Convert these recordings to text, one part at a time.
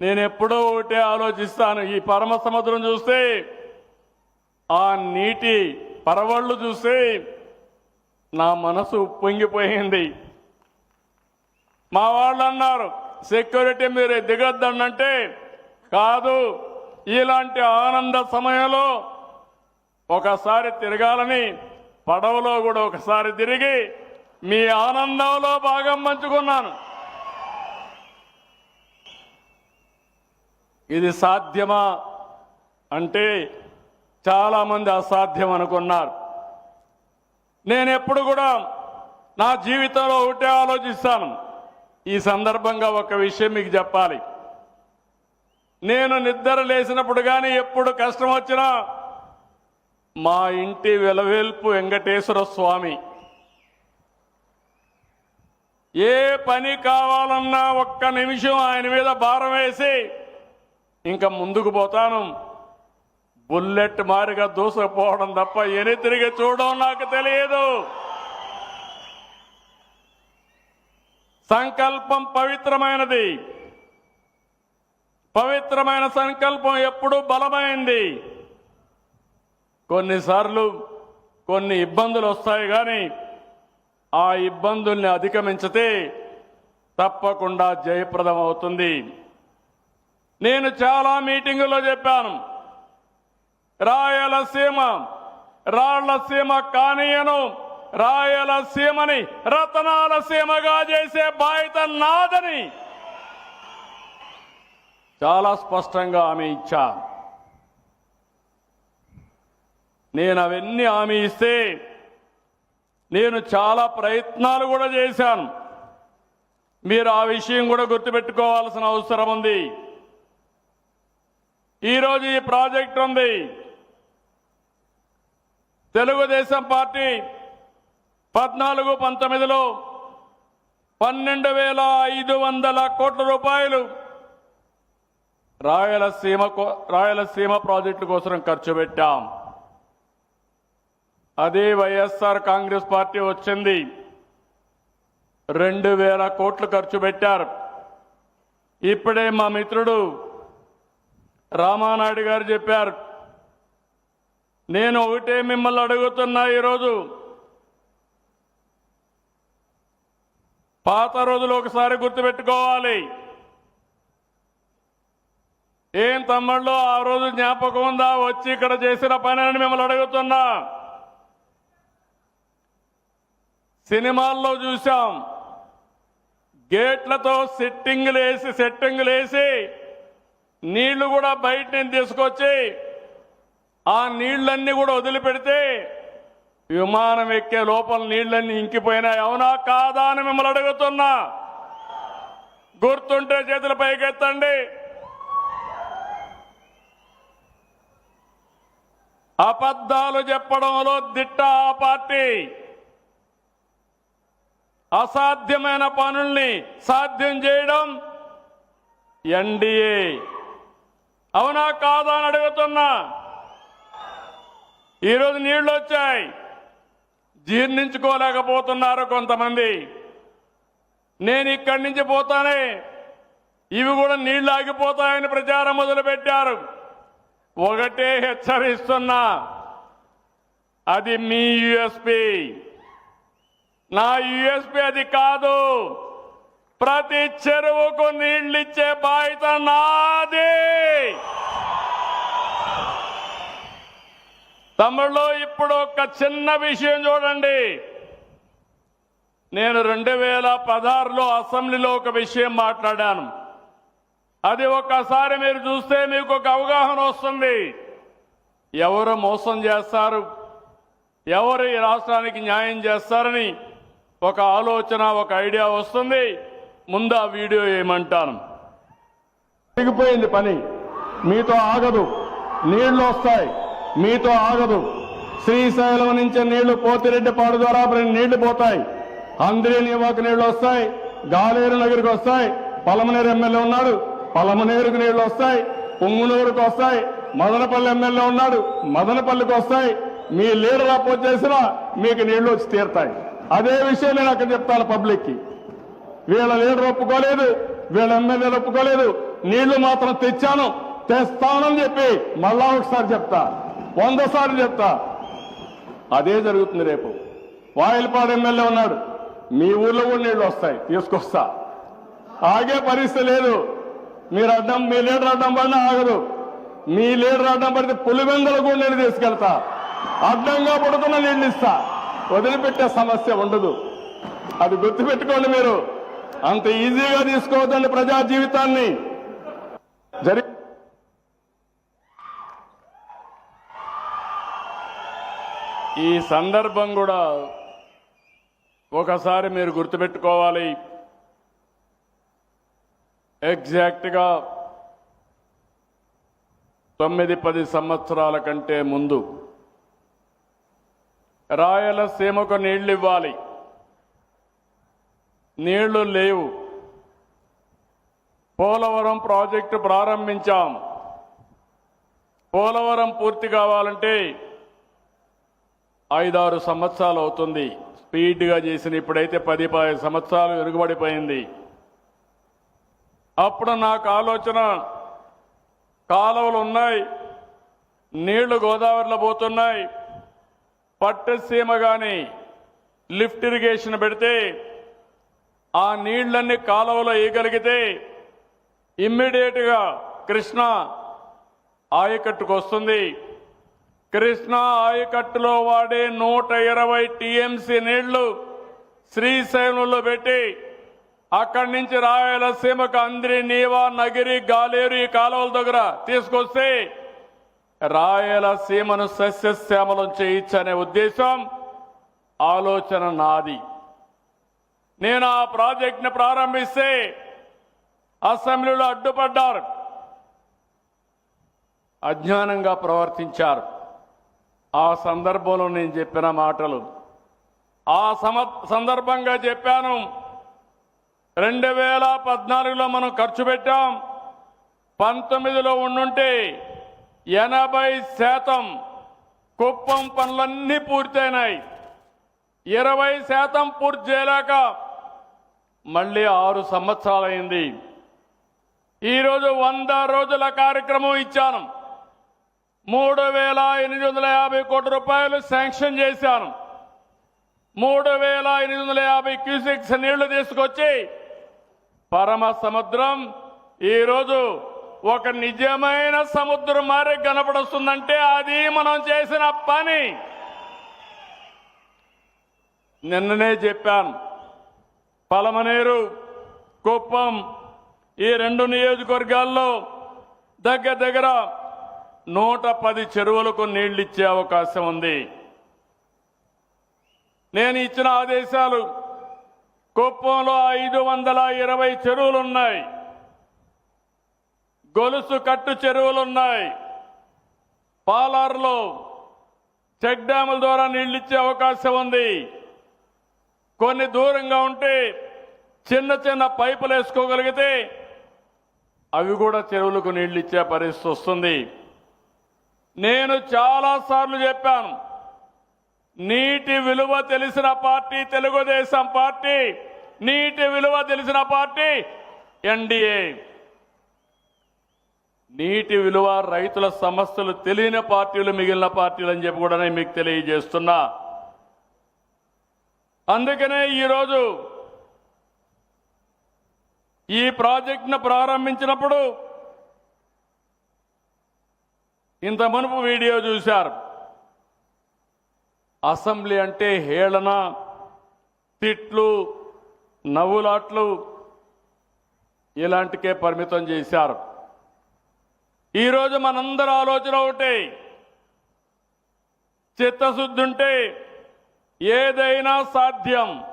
నేను ఎప్పుడో ఒకటే ఆలోచిస్తాను. ఈ పరమ సముద్రం చూస్తే ఆ నీటి పరవళ్ళు చూస్తే నా మనసు పొంగిపోయింది. మా వాళ్ళు అన్నారు సెక్యూరిటీ మీరు దిగొద్దనంటే కాదు ఇలాంటి ఆనంద సమయంలో ఒకసారి తిరగాలని పడవలో కూడా ఒకసారి తిరిగి మీ ఆనందంలో భాగం పంచుకున్నాను. ఇది సాధ్యమా అంటే చాలామంది అసాధ్యం అనుకున్నారు. నేను ఎప్పుడు కూడా నా జీవితంలో ఒకటే ఆలోచిస్తాను. ఈ సందర్భంగా ఒక విషయం మీకు చెప్పాలి. నేను నిద్ర లేచినప్పుడు కానీ ఎప్పుడు కష్టం వచ్చినా మా ఇంటి వెలవేల్పు వెంకటేశ్వర స్వామి. ఏ పని కావాలన్నా ఒక్క నిమిషం ఆయన మీద భారం వేసి ఇంకా ముందుకు పోతాను. బుల్లెట్ మారిగా దూసుకుపోవడం తప్ప ఎని తిరిగి చూడడం నాకు తెలియదు. సంకల్పం పవిత్రమైనది. పవిత్రమైన సంకల్పం ఎప్పుడూ బలమైంది. కొన్నిసార్లు కొన్ని ఇబ్బందులు వస్తాయి కానీ ఆ ఇబ్బందుల్ని అధిగమించితే తప్పకుండా జయప్రదం అవుతుంది నేను చాలా మీటింగుల్లో చెప్పాను. రాయలసీమ రాళ్ళసీమ కానీయను రాయలసీమని రతనాల సీమగా చేసే బాధ్యత నాదని. చాలా స్పష్టంగా హామీ ఇచ్చా. నేను అవన్నీ హామీ ఇస్తే నేను చాలా ప్రయత్నాలు కూడా చేశాను. మీరు ఆ విషయం కూడా గుర్తుపెట్టుకోవాల్సిన అవసరం ఉంది. ఈరోజు ఈ ప్రాజెక్ట్ ఉంది. తెలుగుదేశం పార్టీ పద్నాలుగు పంతొమ్మిదిలో పన్నెండు వేల ఐదు వందల కోట్ల రూపాయలు రాయలసీమ కో- రాయలసీమ ప్రాజెక్టు కోసం ఖర్చు పెట్టాం. అదే వైఎస్ఆర్ కాంగ్రెస్ పార్టీ వచ్చింది. రెండు వేల కోట్లు ఖర్చు పెట్టారు. ఇప్పుడే మా మిత్రుడు రామానాయుడు గారు చెప్పారు. నేను ఒకటే మిమ్మల్ని అడుగుతున్నా ఈరోజు. పాత రోజులు ఒకసారి గుర్తుపెట్టుకోవాలి. ఏం తమ్ముళ్ళు ఆ రోజు జ్ఞాపకం ఉందా? వచ్చి ఇక్కడ చేసిన పని అని మిమ్మల్ని అడుగుతున్నా. సినిమాల్లో చూసాం గేట్లతో సెట్టింగ్లు వేసి సెట్టింగ్లు వేసి నీళ్ళు కూడా బయట నుంచి తీసుకొచ్చి ఆ నీళ్ళన్నీ కూడా వదిలిపెడితే విమానం ఎక్కే లోపల నీళ్ళన్నీ ఇంకిపోయినాయి. అవునా? కాదా అని మిమ్మల్ని అడుగుతున్నా. గుర్తుంటే చేతుల పైకెత్తండి. అబద్ధాలు చెప్పడంలో దిట్ట ఆ పార్టీ. అసాధ్యమైన పనుల్ని సాధ్యం చేయడం ఎన్డీఏ అవునా కాదా అని అడుగుతున్నా. ఈరోజు నీళ్ళు వచ్చాయి. జీర్ణించుకోలేకపోతున్నారు కొంతమంది. నేను ఇక్కడి నుంచి పోతానే. ఇవి కూడా నీళ్ళు ఆగిపోతాయని ప్రచారం మొదలుపెట్టారు. ఒకటే హెచ్చరిస్తున్నా. అది మీ యుఎస్పి. నా యుఎస్పి అది కాదు. ప్రతి చెరువుకు నీళ్ళిచ్చే బాధ్యత నాది. తమిళలో ఇప్పుడు ఒక చిన్న విషయం చూడండి. నేను రెండు వేల పదహారులో అసెంబ్లీలో ఒక విషయం మాట్లాడాను. అది ఒక్కసారి మీరు చూస్తే మీకు ఒక అవగాహన వస్తుంది. ఎవరు మోసం చేస్తారు? ఎవరు ఈ రాష్ట్రానికి న్యాయం చేస్తారని ఒక ఆలోచన ఒక ఐడియా వస్తుంది. ముందు ఆ వీడియో ఏమంటాను? పెరిగిపోయింది పని. మీతో ఆగదు. నీళ్ళు వస్తాయి. మీతో ఆగదు. శ్రీశైలం నుంచి నీళ్ళు పోతిరెడ్డిపాడు ద్వారా నీళ్ళు పోతాయి. అందరి నివాకు నీళ్ళు వస్తాయి. గాలేరు నగరికి వస్తాయి. పలమనేరు ఎమ్మెల్యే ఉన్నాడు. పలమనేరుకు నీళ్ళు వస్తాయి. పొంగునూరుకు వస్తాయి. మదనపల్లి ఎమ్మెల్యే ఉన్నాడు. మదనపల్లికి వస్తాయి. మీ లీడర్ అపోజ్ చేసినా మీకు నీళ్ళు వచ్చి తీరుతాయి. అదే విషయం నేను అక్కడ చెప్తాను పబ్లిక్కి. వీళ్ళ లీడర్ ఒప్పుకోలేదు వీళ్ళ ఎమ్మెల్యేలు ఒప్పుకోలేదు. నీళ్ళు మాత్రం తెచ్చాను తెస్తానని చెప్పి మళ్ళా ఒకసారి చెప్తా వంద సార్లు చెప్తా. అదే జరుగుతుంది రేపు. వాయిల్పాడు ఎమ్మెల్యే ఉన్నాడు. మీ ఊర్లో కూడా నీళ్ళు వస్తాయి తీసుకొస్తా. ఆగే పరిస్థితి లేదు. మీరు అడ్డం మీ లీడర్ అడ్డం పడినా ఆగదు. మీ లీడర్ అడ్డం పడితే పులివెందలు కూడా నేను తీసుకెళ్తా. అడ్డంగా పడుతున్న నీళ్ళు ఇస్తా. వదిలిపెట్టే సమస్య ఉండదు. అది గుర్తుపెట్టుకోండి మీరు. అంత ఈజీగా తీసుకోవద్దండి ప్రజా జీవితాన్ని. జరి ఈ సందర్భం కూడా ఒకసారి మీరు గుర్తుపెట్టుకోవాలి. ఎగ్జాక్ట్గా తొమ్మిది పది సంవత్సరాల కంటే ముందు రాయలసీమకు నీళ్ళు ఇవ్వాలి నీళ్ళు లేవు. పోలవరం ప్రాజెక్టు ప్రారంభించాం. పోలవరం పూర్తి కావాలంటే ఐదారు సంవత్సరాలు అవుతుంది. స్పీడ్గా చేసిన ఇప్పుడైతే పది పది సంవత్సరాలు వెనుకబడిపోయింది అప్పుడు నాకు ఆలోచన కాలువలు ఉన్నాయి నీళ్ళు గోదావరిలో పోతున్నాయి. పట్టసీమ కానీ లిఫ్ట్ ఇరిగేషన్ పెడితే ఆ నీళ్ళన్నీ కాలువలో వేయగలిగితే ఇమ్మీడియట్గా కృష్ణ ఆయకట్టుకు వస్తుంది. కృష్ణా ఆయకట్టులో వాడే నూట ఇరవై టీఎంసీ నీళ్ళు శ్రీశైలంలో పెట్టి అక్కడి నుంచి రాయలసీమకు అంద్రి నీవా నగిరి గాలేరు ఈ కాలువల దగ్గర తీసుకొస్తే రాయలసీమను సస్యశ్యామలం చేయించనే ఉద్దేశం ఆలోచన నాది. నేను ఆ ప్రాజెక్ట్ని ప్రారంభిస్తే అసెంబ్లీలో అడ్డుపడ్డారు. అజ్ఞానంగా ప్రవర్తించారు. ఆ సందర్భంలో నేను చెప్పిన మాటలు. ఆ సమ సందర్భంగా చెప్పాను. రెండు వేల పద్నాలుగులో మనం ఖర్చు పెట్టాం. పంతొమ్మిదిలో ఉండుంటే ఎనభై శాతం కుప్పం పనులన్నీ పూర్తయినాయి. ఇరవై శాతం పూర్తి చేయలేక మళ్ళీ ఆరు సంవత్సరాలైంది. ఈరోజు వంద రోజుల కార్యక్రమం ఇచ్చాను. మూడు వేల ఎనిమిది వందల యాభై కోట్ల రూపాయలు శాంక్షన్ చేశాను. మూడు వేల ఎనిమిది వందల యాభై క్యూసెక్స్ నీళ్ళు తీసుకొచ్చి పరమ సముద్రం ఈరోజు ఒక నిజమైన సముద్రం మారి కనపడుస్తుందంటే అది మనం చేసిన పని. నిన్ననే చెప్పాను. పలమనేరు కుప్పం ఈ రెండు నియోజకవర్గాల్లో దగ్గర దగ్గర నూట పది చెరువులకు నీళ్ళిచ్చే అవకాశం ఉంది. నేను ఇచ్చిన ఆదేశాలు కుప్పంలో ఐదు వందల ఇరవై చెరువులు ఉన్నాయి గొలుసు కట్టు చెరువులు ఉన్నాయి చెక్ డ్యాముల ద్వారా నీళ్ళిచ్చే అవకాశం ఉంది. కొన్ని దూరంగా ఉంటే చిన్న చిన్న పైపులు వేసుకోగలిగితే అవి కూడా చెరువులకు నీళ్ళు ఇచ్చే పరిస్థితి వస్తుంది. నేను చాలా సార్లు చెప్పాను నీటి విలువ తెలిసిన పార్టీ తెలుగుదేశం పార్టీ నీటి విలువ తెలిసిన పార్టీ ఎన్డీఏ నీటి విలువ రైతుల సమస్యలు తెలియని పార్టీలు మిగిలిన పార్టీలు అని చెప్పి కూడా నేను మీకు తెలియజేస్తున్నా. అందుకనే ఈరోజు ఈ ప్రాజెక్ట్ను ప్రారంభించినప్పుడు ఇంత మునుపు వీడియో చూశారు. అసెంబ్లీ అంటే హేళన తిట్లు నవ్వులాట్లు ఇలాంటికే పరిమితం చేశారు. ఈరోజు మనందరి ఆలోచన ఒకటే చిత్తశుద్ధి ఉంటే ఏదైనా సాధ్యం.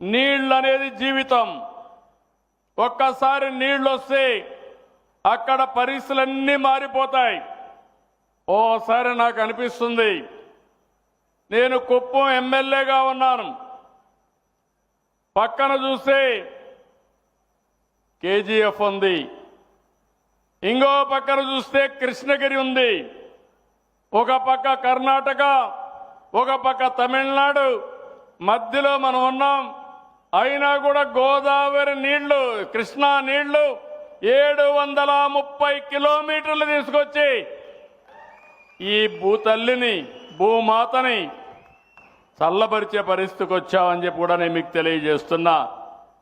నీళ్ళు అనేది జీవితం. ఒక్కసారి నీళ్ళు వస్తే అక్కడ పరిస్థితులన్నీ మారిపోతాయి. ఓసారి నాకు అనిపిస్తుంది. నేను కుప్పం ఎమ్మెల్యేగా ఉన్నాను. పక్కన చూస్తే కేజీఎఫ్ ఉంది. ఇంకో పక్కన చూస్తే కృష్ణగిరి ఉంది. ఒక పక్క కర్ణాటక ఒక పక్క తమిళనాడు మధ్యలో మనం ఉన్నాం. అయినా కూడా గోదావరి నీళ్ళు కృష్ణా నీళ్ళు ఏడు వందల ముప్పై కిలోమీటర్లు తీసుకొచ్చి ఈ భూతల్లిని భూమాతని చల్లబరిచే పరిస్థితికి వచ్చామని చెప్పి కూడా నేను మీకు తెలియజేస్తున్నా.